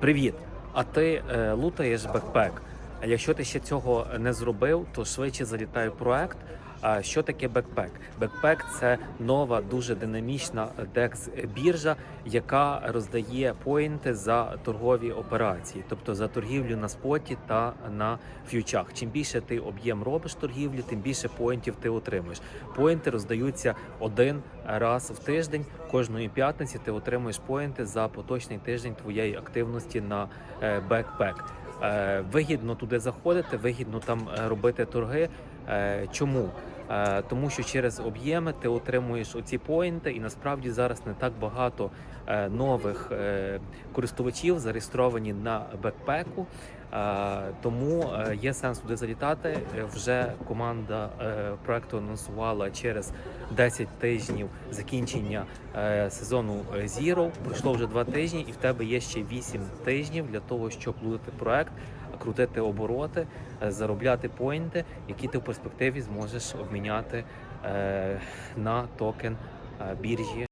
Привіт! А ти е, лутаєш бекпек? А Якщо ти ще цього не зробив, то швидше залітай проект. Що таке бекпек? Бекпек це нова, дуже динамічна dex біржа, яка роздає поінти за торгові операції, тобто за торгівлю на споті та на ф'ючах. Чим більше ти об'єм робиш торгівлі, тим більше поінтів ти отримуєш. Поінти роздаються один раз в тиждень. Кожної п'ятниці ти отримуєш поінти за поточний тиждень твоєї активності на е, бекпек. Е, Вигідно туди заходити, вигідно там е, робити торги. Чому? Е, Тому що через об'єми ти отримуєш оці поінти, і насправді зараз не так багато е, нових е, користувачів зареєстровані на бекпеку. Тому є сенс туди залітати. Вже команда проекту анонсувала через 10 тижнів закінчення сезону Zero. Пройшло вже 2 тижні, і в тебе є ще 8 тижнів для того, щоб лудити проект, крутити обороти, е, заробляти поінти, які ти в перспективі зможеш обміняти е, на токен е, біржі